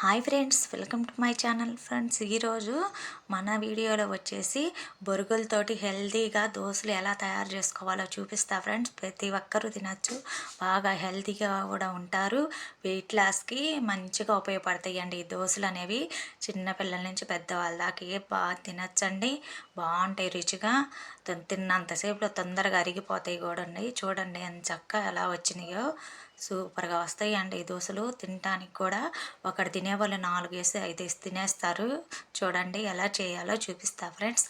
Hi friends welcome to my channel friends. ఈరోజు మన వీడియోలో వచ్చేసి బొరుగులతోటి హెల్తీగా దోశలు ఎలా తయారు చేసుకోవాలో చూపిస్తా ఫ్రెండ్స్. ప్రతి ఒక్కరూ తినచ్చు. బాగా హెల్తీగా కూడా ఉంటారు. వెయిట్ లాస్కి మంచిగా ఉపయోగపడతాయి అండి ఈ దోశలు అనేవి. చిన్నపిల్లల నుంచి పెద్దవాళ్ళ దాకా బాగా తినచ్చండి. బాగుంటాయి రుచిగా. తిన్నంతసేపులో తొందరగా అరిగిపోతాయి కూడా చూడండి ఎంత చక్క ఎలా వచ్చినాయో. సూపర్గా వస్తాయండి ఈ దోశలు. తినడానికి కూడా ఒకటి తినేవాళ్ళు నాలుగు వేసి ఐదు వేసి తినేస్తారు. చూడండి ఎలా చేయాలో చూపిస్తా ఫ్రెండ్స్.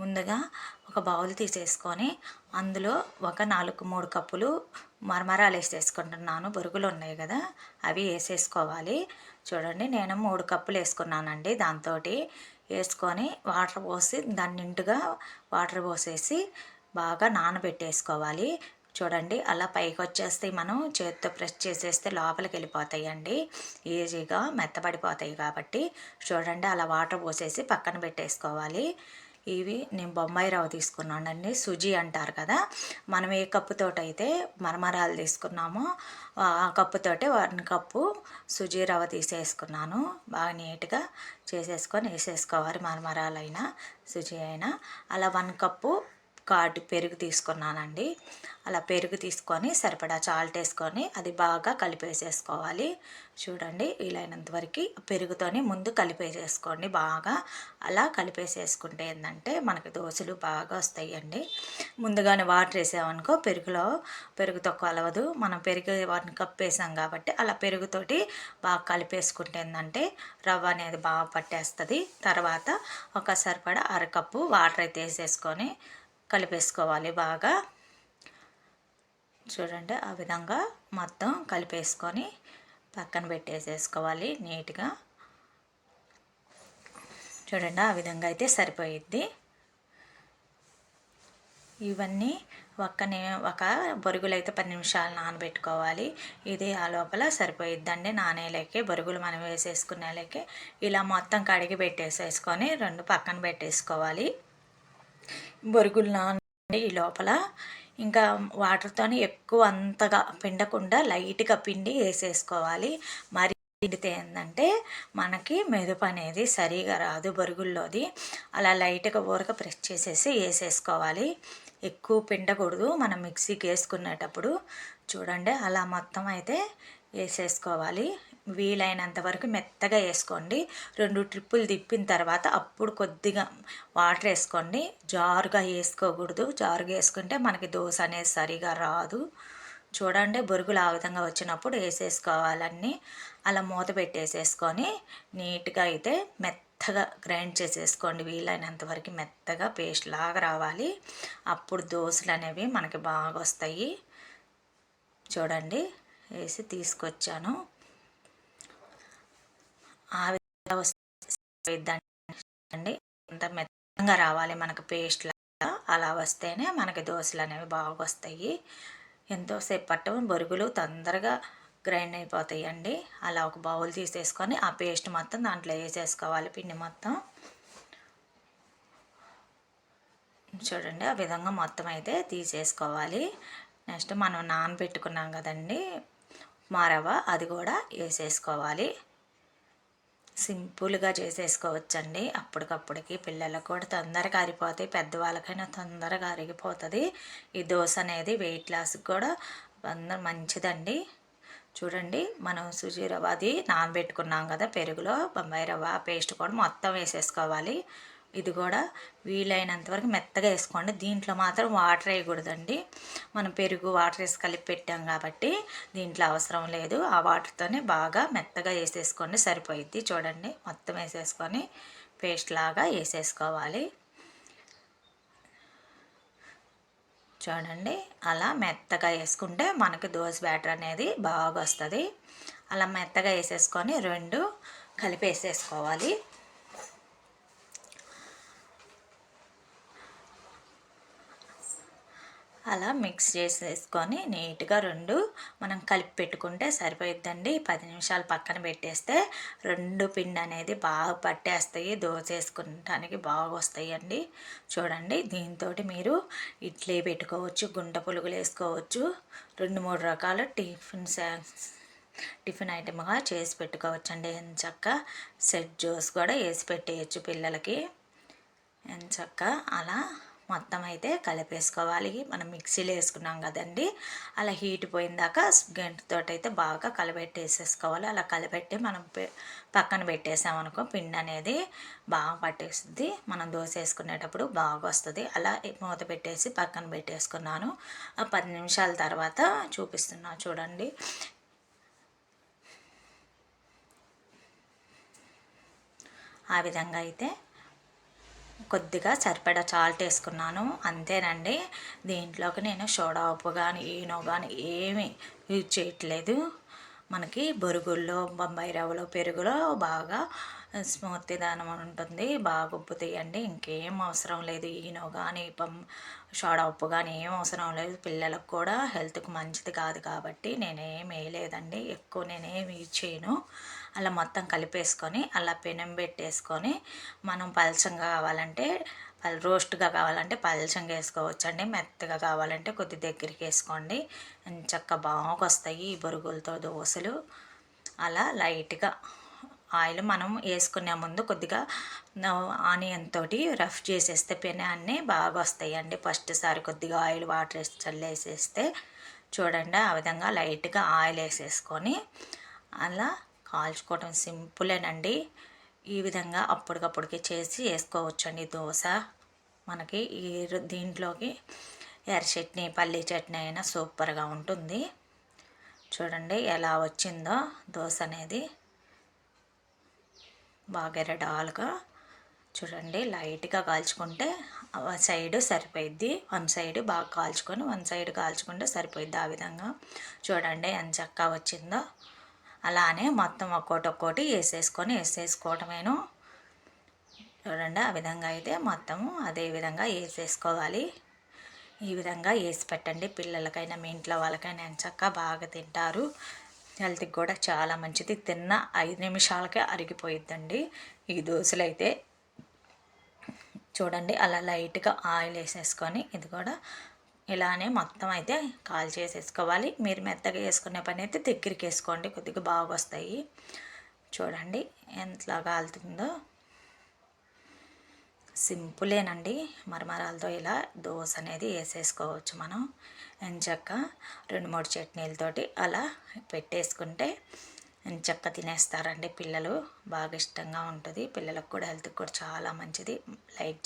ముందుగా ఒక బౌల్ తీసేసుకొని అందులో ఒక నాలుగు మూడు కప్పులు మరమరాలు వేసేసుకుంటున్నాను. బొరుగులు ఉన్నాయి కదా అవి వేసేసుకోవాలి. చూడండి నేను మూడు కప్పులు వేసుకున్నానండి దాంతో వేసుకొని వాటర్ పోసి దాన్ని నిండుగా వాటర్ పోసేసి బాగా నానబెట్టేసుకోవాలి. చూడండి అలా పైకి వచ్చేస్తే మనం చేతితో ప్రెస్ చేసేస్తే లోపలికి వెళ్ళిపోతాయండి ఈజీగా మెత్తబడిపోతాయి కాబట్టి చూడండి అలా వాటర్ పోసేసి పక్కన పెట్టేసుకోవాలి. ఇవి నేను బొంబాయి రవ్వ తీసుకున్నానండి సుజీ అంటారు కదా. మనం ఏ కప్పుతోటి అయితే మరమరాలు తీసుకున్నామో ఆ కప్పుతోటే వన్ కప్పు సుజీ రవ్వ తీసేసుకున్నాను. బాగా నీట్గా చేసేసుకొని వేసేసుకోవాలి మరమరాలైనా సుజీ అయినా. అలా వన్ కప్పు కాటి పెరుగు తీసుకున్నానండి. అలా పెరుగు తీసుకొని సరిపడా చాల్ట్ వేసుకొని అది బాగా కలిపేసేసుకోవాలి. చూడండి వీలైనంత వరకు పెరుగుతోని ముందు కలిపేసేసుకోండి. బాగా అలా కలిపేసేసుకుంటే ఏంటంటే మనకి దోశలు బాగా వస్తాయండి. ముందుగానే వాటర్ వేసామనుకో పెరుగులో పెరుగుతో కలవదు మనం పెరుగు వాటిని కప్పేసాం కాబట్టి అలా పెరుగుతోటి బాగా కలిపేసుకుంటే ఏంటంటే రవ్వ అనేది బాగా పట్టేస్తుంది. తర్వాత ఒక సరిపడా అరకప్పు వాటర్ అయితే వేసేసుకొని కలిపేసుకోవాలి బాగా. చూడండి ఆ విధంగా మొత్తం కలిపేసుకొని పక్కన పెట్టేసేసుకోవాలి నీట్గా. చూడండి ఆ విధంగా అయితే సరిపోయిద్ది. ఇవన్నీ ఒక్కనే ఒక బొరుగులు అయితే పది నిమిషాలు నానబెట్టుకోవాలి. ఇది ఆ లోపల సరిపోయిద్దండి నానేలేకే బొరుగులు మనం వేసేసుకునేలేకే. ఇలా మొత్తం కడిగి పెట్టేసేసుకొని రెండు పక్కన పెట్టేసుకోవాలి. బొరుగులు నానండి ఈ లోపల. ఇంకా వాటర్తోని ఎక్కువ అంతగా పిండకుండా లైట్గా పిండి వేసేసుకోవాలి. మరి పిండితే ఏంటంటే మనకి మెదుపు అనేది సరిగా రాదు బరుగుల్లోది. అలా లైట్గా ఊరక ప్రెస్ చేసేసి వేసేసుకోవాలి. ఎక్కువ పిండకూడదు. మనం మిక్సీకి వేసుకునేటప్పుడు చూడండి అలా మొత్తం అయితే వేసేసుకోవాలి. వీలైనంత వరకు మెత్తగా వేసుకోండి. రెండు ట్రిప్పులు తిప్పిన తర్వాత అప్పుడు కొద్దిగా వాటర్ వేసుకోండి. జారుగా వేసుకోకూడదు. జారుగా వేసుకుంటే మనకి దోశ అనేది సరిగా రాదు. చూడండి బొరుగులు ఆ విధంగా వచ్చినప్పుడు వేసేసుకోవాలన్నీ. అలా మూత పెట్టేసేసుకొని నీట్గా అయితే మెత్తగా గ్రైండ్ చేసేసుకోండి. వీలైనంత వరకు మెత్తగా పేస్ట్ లాగా రావాలి. అప్పుడు దోశలు అనేవి మనకి బాగా వస్తాయి. చూడండి వేసి తీసుకొచ్చాను. ఆ విధంగా వస్తుందండి ఎంత మెత్తంగా రావాలి మనకు పేస్ట్ లాగా అలా వస్తేనే మనకి దోశలు అనేవి బాగా వస్తాయి. ఎంతోసేపు పట్టం బొరుగులు తొందరగా గ్రైండ్ అయిపోతాయి అండి అలా ఒక బౌల్ తీసేసుకొని ఆ పేస్ట్ మొత్తం దాంట్లో వేసేసుకోవాలి పిండి మొత్తం. చూడండి ఆ విధంగా మొత్తం అయితే తీసేసుకోవాలి. నెక్స్ట్ మనం నానబెట్టుకున్నాం కదండి మారవ అది కూడా వేసేసుకోవాలి. సింపుల్గా చేసేసుకోవచ్చండి. అప్పటికప్పటికి పిల్లలకు కూడా తొందరగా అరిపోతాయి పెద్దవాళ్ళకైనా తొందరగా అరిగిపోతుంది. ఈ దోశ అనేది వెయిట్ లాస్కి కూడా అందరు మంచిదండి. చూడండి మనం సుజీ రవ్వ అది నానబెట్టుకున్నాం కదా పెరుగులో బొంబాయి రవ్వ పేస్ట్ కూడా మొత్తం వేసేసుకోవాలి. ఇది కూడా వీలైనంత వరకు మెత్తగా వేసుకోండి. దీంట్లో మాత్రం వాటర్ వేయకూడదండి. మనం పెరుగు వాటర్ వేసి కలిపి పెట్టాం కాబట్టి దీంట్లో అవసరం లేదు. ఆ వాటర్తోనే బాగా మెత్తగా వేసేసుకోండి. సరిపోయిద్ది. చూడండి మొత్తం వేసేసుకొని పేస్ట్ లాగా వేసేసుకోవాలి. చూడండి అలా మెత్తగా వేసుకుంటే మనకి దోశ బ్యాటర్ అనేది బాగా వస్తుంది. అలా మెత్తగా వేసేసుకొని రెండు కలిపేసేసుకోవాలి అలా మిక్స్ చేసేసుకొని నీట్గా రెండు మనం కలిపి పెట్టుకుంటే సరిపోయిద్దండి. పది నిమిషాలు పక్కన పెట్టేస్తే రెండు పిండి అనేది బాగా పట్టేస్తాయి. దోశ వేసుకుంటానికి బాగా వస్తాయండి. చూడండి దీంతో మీరు ఇడ్లీ పెట్టుకోవచ్చు గుంట పులుగులు వేసుకోవచ్చు రెండు మూడు రకాల టిఫిన్ టిఫిన్ ఐటమ్గా చేసి పెట్టుకోవచ్చండి. ఎంచక్క సెట్ జ్యూస్ కూడా వేసి పెట్టేయచ్చు పిల్లలకి. ఎంచక్క అలా మొత్తం అయితే కలిపేసుకోవాలి. మనం మిక్సీలో వేసుకున్నాం కదండి. అలా హీట్ పోయిందాక గంటతో అయితే బాగా కలిపెట్టేసేసుకోవాలి అలా కలబెట్టి మనం పక్కన పెట్టేసామనుకో పిండి అనేది బాగా పట్టేస్తుంది మనం దోశ వేసుకునేటప్పుడు బాగా వస్తుంది. అలా మూత పెట్టేసి పక్కన పెట్టేసుకున్నాను. ఆ పది నిమిషాల తర్వాత చూపిస్తున్నా చూడండి. ఆ విధంగా అయితే కొద్దిగా సరిపడా చాల్ట్ వేసుకున్నాను. అంతేనండి. దీంట్లోకి నేను సోడా ఉప్పు కానీ ఈనో కానీ ఏమీ యూజ్ చేయట్లేదు. మనకి బొరుగుల్లో బొంబాయి రవ్వలో పెరుగులో బాగా స్మూర్తి దానం ఉంటుంది. బాగా ఉప్పు తీయండి. ఇంకేం అవసరం లేదు. ఈనో కానీ పం సోడా ఉప్పు కానీ ఏం అవసరం లేదు. పిల్లలకు కూడా హెల్త్కి మంచిది కాదు కాబట్టి నేనేం వేయలేదండి. ఎక్కువ నేనేం యూజ్ చేయను. అలా మొత్తం కలిపేసుకొని అలా పెనం పెట్టేసుకొని మనం పలచంగా కావాలంటే రోస్ట్గా కావాలంటే పలచంగా వేసుకోవచ్చండి. మెత్తగా కావాలంటే కొద్ది దగ్గరికి వేసుకోండి. చక్క బాగా వస్తాయి ఈ బొరుగులతో దోశలు. అలా లైట్గా ఆయిల్ మనం వేసుకునే ముందు కొద్దిగా ఆనియన్ తోటి రఫ్ చేసేస్తే పెనాన్ని బాగా వస్తాయండి ఫస్ట్ సారి కొద్దిగా ఆయిల్ వాటర్ వేసి చల్లేసేస్తే చూడండి ఆ విధంగా లైట్గా ఆయిల్ వేసేసుకొని అలా కాల్చుకోవడం సింపులేనండి. ఈ విధంగా అప్పటికప్పటికి చేసి వేసుకోవచ్చండి దోశ. మనకి ఈ దీంట్లోకి ఎర్ర చట్నీ పల్లీ చట్నీ అయినా సూపర్గా ఉంటుంది. చూడండి ఎలా వచ్చిందో దోశ అనేది. బాగా డాల్గా చూడండి లైట్గా కాల్చుకుంటే సైడ్ సరిపోయిద్ది. వన్ సైడ్ బాగా కాల్చుకొని వన్ సైడ్ కాల్చుకుంటే సరిపోయిద్ది ఆ విధంగా. చూడండి ఎంత చక్కగా వచ్చిందో. అలానే మొత్తం ఒక్కోటి ఒక్కోటి వేసేసుకొని వేసేసుకోవటమేను. చూడండి ఆ విధంగా అయితే మొత్తము అదే విధంగా వేసేసుకోవాలి. ఈ విధంగా వేసి పెట్టండి. పిల్లలకైనా మీ ఇంట్లో వాళ్ళకైనా ఎంచక్క బాగా తింటారు. హెల్త్కి కూడా చాలా మంచిది. తిన్న ఐదు నిమిషాలకే అరిగిపోయిద్దండి ఈ దోశలు అయితే చూడండి అలా లైట్గా ఆయిల్ వేసేసుకొని ఇది కూడా ఇలానే మొత్తం అయితే కాల్ చేసేసుకోవాలి. మీరు మెత్తగా వేసుకునే పని అయితే దగ్గరికి వేసుకోండి. కొద్దిగా బాగా వస్తాయి. చూడండి ఎంతలా కాలుతుందో. సింపులేనండి. మరమరాలతో ఇలా దోశ అనేది వేసేసుకోవచ్చు మనం. ఎంచక్క రెండు మూడు చట్నీలతోటి అలా పెట్టేసుకుంటే ఎంచక్క తినేస్తారండి పిల్లలు. బాగా ఇష్టంగా ఉంటుంది. పిల్లలకు కూడా హెల్త్కి కూడా చాలా మంచిది. లైక్